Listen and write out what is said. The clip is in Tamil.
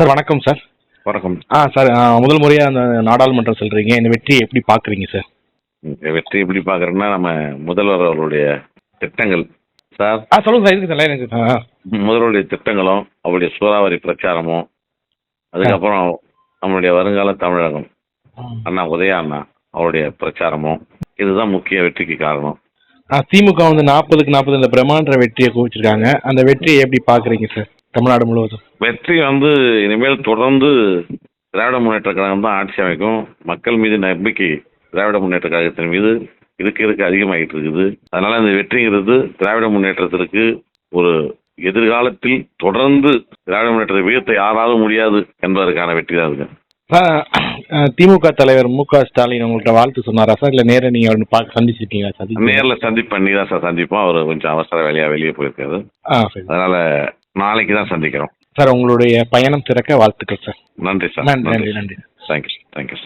சார் வணக்கம் சார். வணக்கம். ஆ சார் முதல் முறையாக அந்த நாடாளுமன்றம் சொல்கிறீங்க இந்த வெற்றியை எப்படி பார்க்குறீங்க சார்? இந்த வெற்றி எப்படி பார்க்குறோன்னா நம்ம முதல்வர் அவருடைய திட்டங்கள். சார் ஆ சொல்லுங்கள் சார் இருக்கு சார் லைன் இருக்கு முதல்வருடைய திட்டங்களும் அவருடைய சூறாவளி பிரச்சாரமும் அதுக்கப்புறம் நம்மளுடைய வருங்கால தமிழகம் அண்ணா உதயா அண்ணா அவருடைய பிரச்சாரமும் இதுதான் முக்கிய வெற்றிக்கு காரணம். ஆ திமுக வந்து நாற்பதுக்கு நாற்பது இந்த பிரம்மாண்ட வெற்றியை குவிச்சிருக்காங்க. அந்த வெற்றியை எப்படி பார்க்குறீங்க சார்? தமிழ்நாடு முழுவதும். வெற்றி வந்து இனிமேல் தொடர்ந்து திராவிட முன்னேற்ற கழகம் தான் ஆட்சி அமைக்கும். மக்கள் மீது நம்பிக்கை திராவிட முன்னேற்ற கழகத்தின் மீது இருக்க இருக்க அதிகமாகிட்டு இருக்குது. அதனால இந்த வெற்றிங்கிறது திராவிட முன்னேற்றத்திற்கு ஒரு எதிர்காலத்தில் தொடர்ந்து திராவிட முன்னேற்றத்தை வீழ்த்த யாராலும் முடியாது என்பதற்கான வெற்றி தான் இருக்கு. திமுக தலைவர் மு க ஸ்டாலின் உங்கள்கிட்ட வாழ்த்து சொன்னாரா சார்? இல்லை நேரா நீங்கள் பார்க்க சந்திச்சிருக்கீங்களா சார்? நேர்ல சந்திப்பு பண்ணி தான் சார் சந்திப்போம். அவர் கொஞ்சம் அவசர வேலையா வெளியே போயிருக்காரு. அதனால நாளைக்கு தான் சந்திக்கிறோம். சார் உங்களுடைய பயணம் திறக்க வாழ்த்துக்கள் சார். நன்றி சார். நன்றி நன்றி நன்றி தேங்க்யூ தேங்க்யூ